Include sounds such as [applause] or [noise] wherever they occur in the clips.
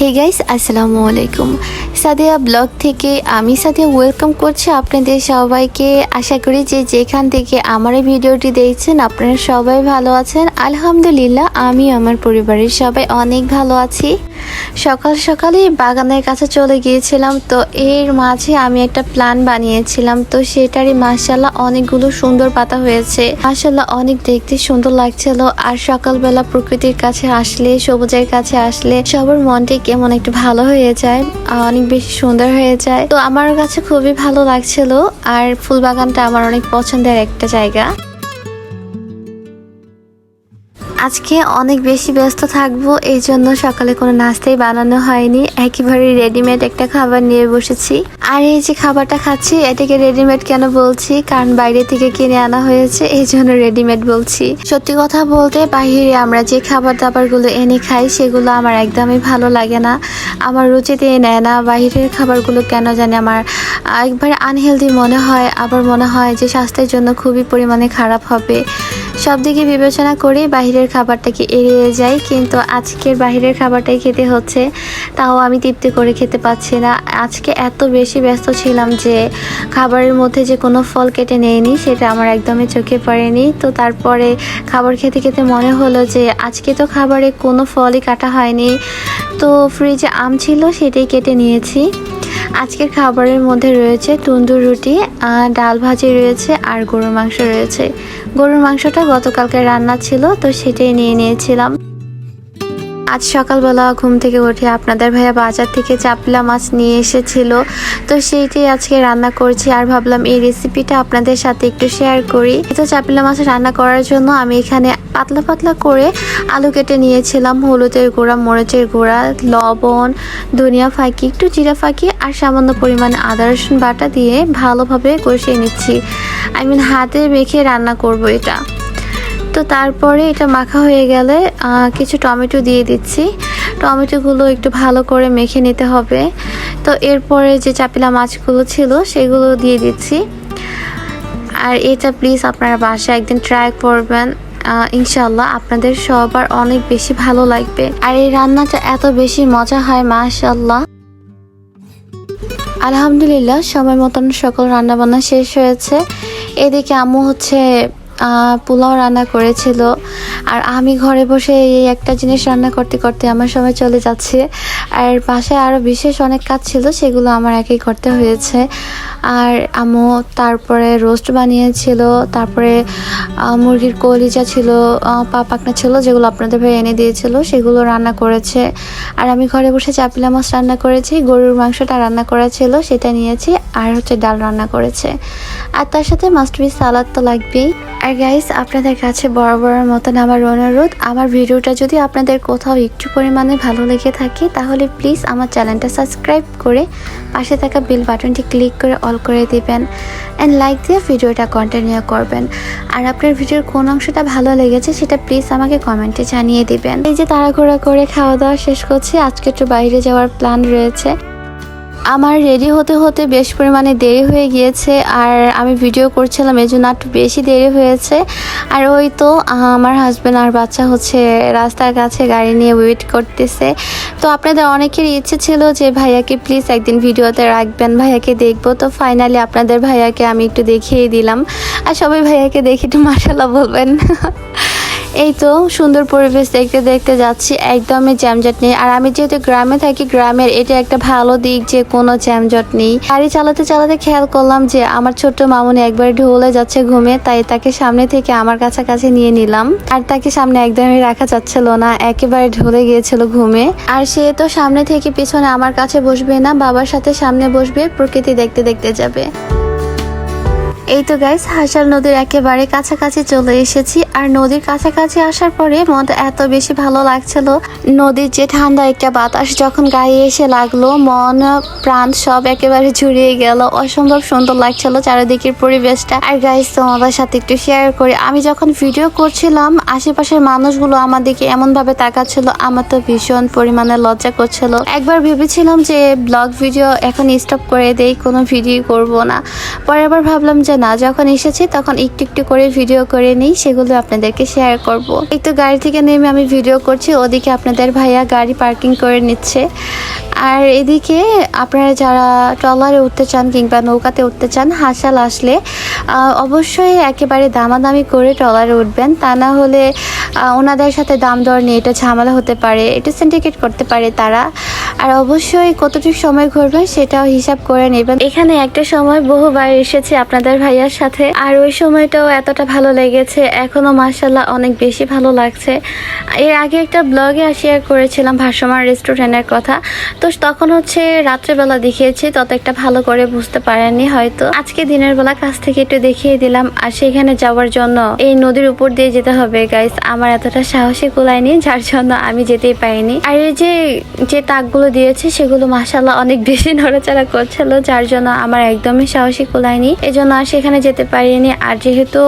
Hey guys আসসালামু আলাইকুম। Sadia blog থেকে আমি সাদিয়া ওয়েলকাম করছি আপনাদের সবাইকে। আশা করি যে যেখান থেকে আমার এই ভিডিওটি দেখছেন, আপনারা সবাই ভালো আছেন। আলহামদুলিল্লাহ, আমি আমার পরিবারের সবাই অনেক ভালো আছি। সকাল সকালেই বাগানের কাছে চলে গিয়েছিলাম, তো এর মাঝে আমি একটা প্ল্যান বানিয়েছিলাম, তো সেটারই মাসাল্লাহ অনেকগুলো সুন্দর পাতা হয়েছে। মাসাল্লাহ অনেক দেখতে সুন্দর লাগছিল, আর সকালবেলা প্রকৃতির কাছে আসলে, সবুজের কাছে আসলে সবার মনটি কেমন একটু ভালো হয়ে যায় অনেক বেশি সুন্দর হয়ে যায়। তো আমার কাছে খুবই ভালো লাগছিল, আর ফুল বাগানটা আমার অনেক পছন্দের একটা জায়গা। আজকে অনেক বেশি ব্যস্ত থাকব এই জন্য সকালে কোনো নাস্তাই বানানো হয়নি। একেবারে রেডিমেড একটা খাবার নিয়ে বসেছি। আর এই যে খাবারটা খাচ্ছি, এটাকে রেডিমেড কেন বলছি? কারণ বাইরে থেকে কিনে আনা হয়েছে এই জন্য রেডিমেড বলছি। সত্যি কথা বলতে, বাহিরে আমরা যে খাবার দাবারগুলো এনে খাই, সেগুলো আমার একদমই ভালো লাগে না। আমার রুচিতে নেয় না, বাহিরের খাবারগুলো কেন জানি আমার একবার আনহেলদি মনে হয়, আবার মনে হয় যে স্বাস্থ্যের জন্য খুবই পরিমাণে খারাপ হবে। সব দিকে বিবেচনা করে বাহিরের খাবারটাকে এড়িয়ে যাই, কিন্তু আজকের বাহিরের খাবারটাই খেতে হচ্ছে, তাও আমি তৃপ্তি করে খেতে পাচ্ছি না। আজকে এত বেশি ব্যস্ত ছিলাম যে খাবারের মধ্যে যে কোনো ফল কেটে নেয়নি সেটা আমার একদমই চোখে পড়েনি। তো তারপরে খাবার খেতে খেতে মনে হলো যে আজকে তো খাবারে কোনো ফলই কাটা হয়নি। তো ফ্রিজে আম ছিল, সেটাই কেটে নিয়েছি। আজকের খাবারের মধ্যে রয়েছে তন্দুর রুটি ডাল ভাজি রয়েছে আর গরুর মাংস রয়েছে। গরুর মাংসটা গতকালকে রান্না ছিল, তো সেটাই নিয়ে নিয়েছিলাম। আজ সকালবেলা ঘুম থেকে উঠে আপনাদের ভাইয়া বাজার থেকে চাপলা মাছ নিয়ে এসেছিল। তো সেইটাই আজকে রান্না করছি আর ভাবলাম এই রেসিপিটা আপনাদের সাথে একটু শেয়ার করি। তো চাপলা মাছ রান্না করার জন্য আমি এখানে পাতলা পাতলা করে আলু কেটে নিয়েছিলাম, হলুদের গুঁড়া, মরিচের গুঁড়া, লবণ, ধনিয়া ফাঁকি, একটু জিরা ফাঁকি আর সামান্য পরিমাণে আদা, রসুন বাটা দিয়ে ভালোভাবে কষিয়ে নিচ্ছি। আই মিন হাতে মেখে রান্না করব এটা। তো তারপরে এটা মাখা হয়ে গেলে কিছু টমেটো দিয়ে দিচ্ছি। টমেটোগুলো একটু ভালো করে মেখে নিতে হবে। তো এরপরে যে চাপিলা মাছগুলো ছিল, সেগুলো দিয়ে দিচ্ছি। আর এটা প্লিজ আপনারা বাসায় একদিন ট্রাই করবেন। ইনশাল্লাহ আপনাদের সবার অনেক বেশি ভালো লাগবে। আর এই রান্নাটা এত বেশি মজা হয় মাশাল্লাহ আলহামদুলিল্লাহ, সময় মতন সকল রান্নাবান্না শেষ হয়েছে। এদিকে আম্মু হচ্ছে পোলাও রান্না করেছিল। আর আমি ঘরে বসে এই একটা জিনিস রান্না করতে করতে আমার সময় চলে যাচ্ছে। আর পাশে আরও বিশেষ অনেক কাজ ছিল, সেগুলো আমার একই করতে হয়েছে। আর আম্মু তারপরে রোস্ট বানিয়েছিল, তারপরে মুরগির কলিজা ছিল পা পাকনা ছিল যেগুলো আপনাদের ভাই এনে দিয়েছিল, সেগুলো রান্না করেছে। আর আমি ঘরে বসে চাপিলা মাছ রান্না করেছি, গরুর মাংসটা রান্না করা ছিল, সেটা নিয়েছি, আর হচ্ছে ডাল রান্না করেছে। আর তার সাথে মাস্ট বি সালাদ তো লাগবেই। আর গাইস আপনাদের কাছে বড় বড় মতন আমার অনুরোধ, আমার ভিডিওটা যদি আপনাদের কোথাও একটু পরিমাণে ভালো লেগে থাকে, তাহলে প্লিজ আমার চ্যানেলটা সাবস্ক্রাইব করে পাশে থাকা বেল বাটনটি ক্লিক করে অল করে দিবেন অ্যান্ড লাইক দিয়ে ভিডিওটা কন্টিনিউ করবেন। আর আপনার ভিডিওর কোন অংশটা ভালো লেগেছে সেটা প্লিজ আমাকে কমেন্টে জানিয়ে দিবেন। এই যে তাড়াঘোড়া করে খাওয়া দাওয়া শেষ করছি, আজকে একটু বাইরে যাওয়ার প্ল্যান রয়েছে। আমার রেডি হতে হতে বেশ পরিমাণে দেরি হয়ে গিয়েছে আর আমি ভিডিও করছিলাম, এই জন্য একটু বেশি দেরি হয়েছে। আর ওই তো আমার হাজব্যান্ড আর বাচ্চা হচ্ছে রাস্তার কাছে গাড়ি নিয়ে ওয়েট করতেছে। তো আপনাদের অনেকের ইচ্ছে ছিল যে ভাইয়াকে প্লিজ একদিন ভিডিওতে রাখবেন, ভাইয়াকে দেখব। তো ফাইনালি আপনাদের ভাইয়াকে আমি একটু দেখিয়ে দিলাম। আর সবাই ভাইয়াকে দেখে একটু মাসাল্লাহ বলবেন। [laughs] এই তো সুন্দর পরিবেশ দেখতে দেখতে যাচ্ছি, একদমই জ্যামজট নেই। আর আমি যেহেতু গ্রামে থাকি, গ্রামের এটা একটা ভালো দিক যে কোনো জ্যামজট নেই। গাড়ি চালাতে চালাতে খেয়াল করলাম যে আমার ছোট্ট মামুনি একবার ঢোলে যাচ্ছে ঘুমে, তাই তাকে সামনে থেকে আমার কাছাকাছি নিয়ে নিলাম। আর তাকে সামনে একদমই রাখা যাচ্ছিল না, একেবারে ঢলে গিয়েছিল ঘুমে। আর সে তো সামনে থেকে পিছনে আমার কাছে বসবে না, বাবার সাথে সামনে বসবে, প্রকৃতি দেখতে দেখতে যাবে। এই তো গাইস হাসাল নদীর একেবারে কাছাকাছি চলে এসেছি। আর নদীর কাছাকাছি আসার পরে মনটা এত বেশি ভালো লাগছিল। নদীর যে ঠান্ডা একটা বাতাস যখন গায়ে এসে লাগল, মন, প্রাণ সব একেবারে জুড়িয়ে গেল। অসম্ভব সুন্দর লাগছিল চারিদিকের পরিবেশটা। আর গাইস তোমাদের সাথে একটু শেয়ার করি। আমি যখন ভিডিও করছিলাম, আশেপাশের মানুষগুলো আমার দিকে এমন ভাবে তাকাচ্ছিল। আমার তো ভীষণ পরিমাণে লজ্জা করছিল। একবার ভেবেছিলাম যে ব্লগ ভিডিও এখন স্টপ করে দেই, কোনো ভিডিও করব না। পরে আবার ভাবলাম যে না, যখন এসেছি তখন একটু একটু করে ভিডিও করে নিই, সেগুলো আপনাদেরকে শেয়ার করব। এই তো গাড়ি থেকে নেমে আমি ভিডিও করছি, ওদিকে আপনাদের ভাইয়া গাড়ি পার্কিং করে নিচ্ছে। আর এদিকে আপনারা যারা ট্রলারে উঠতে চান কিংবা নৌকাতে উঠতে চান, হাসাল আসলে অবশ্যই একেবারে দামাদামি করে ট্রলারে উঠবেন। তা না হলে ওনাদের সাথে দাম দর নিয়ে এটা ঝামেলা হতে পারে, এটা সিন্ডিকেট করতে পারে তারা। আর অবশ্যই কতটুকু সময় ঘুরবেন সেটাও হিসাব করে নেবেন। এখানে একটা সময় বহুবার এসেছে আপনাদের ভাইয়ার সাথে, আর ওই সময়টাও এতটা ভালো লেগেছে, এখনও মার্শাল্লাহ অনেক বেশি ভালো লাগছে। এর আগে একটা ব্লগে শেয়ার করেছিলাম ভাসমান রেস্টুরেন্টের কথা, তো তখন হচ্ছে রাত্রেবেলা দেখিয়েছি, তত একটা ভালো করে বুঝতে পারেননি হয়তো। আজকে দিনের বেলা কাছ থেকে একটু দেখিয়ে দিলাম, আর সেখানে যাওয়ার জন্য এই নদীর উপর দিয়ে যেতে হবে। গাইস আমার এতটা সাহসী কুলায়নি যার জন্য আমি যেতেই পারিনি। আর এই যে যে তাকগুলো দিয়েছে, সেগুলো মাসাল্লাহ অনেক বেশি নড়াচড়া করছিল, যার জন্য আমার একদমই সাহসী কুলায়নি এজন্য আর সেখানে যেতে পারিনি, আর যেহেতু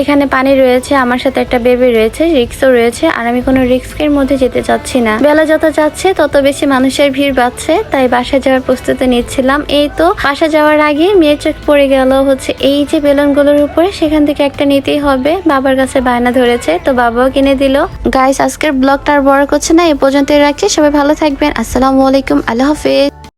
এখানে পানি রয়েছে, আমার সাথে একটা বেবি রয়েছে রিক্সও রয়েছে, আর আমি কোনো রিক্সের মধ্যে যেতে চাচ্ছি না। বেলা যত যাচ্ছে, তত বেশি মানুষের ভিড় বাড়ছে, তাই বাসা যাওয়ার প্রস্তুতি নিচ্ছিলাম। এই তো, বাসা যাওয়ার আগে মেয়ে চোখ পড়ে গেল হচ্ছে এই যে বেলুনগুলোর উপরে সেখান থেকে একটা নিতেই হবে। বাবার কাছে বায়না ধরেছে, তো বাবাও কিনে দিল। গাইস আজকের ব্লগটা আর বড় করছে না, এ পর্যন্তই রাখছি। সবাই ভালো থাকবেন। আসসালামু আলাইকুম, আল্লাহ হাফেজ।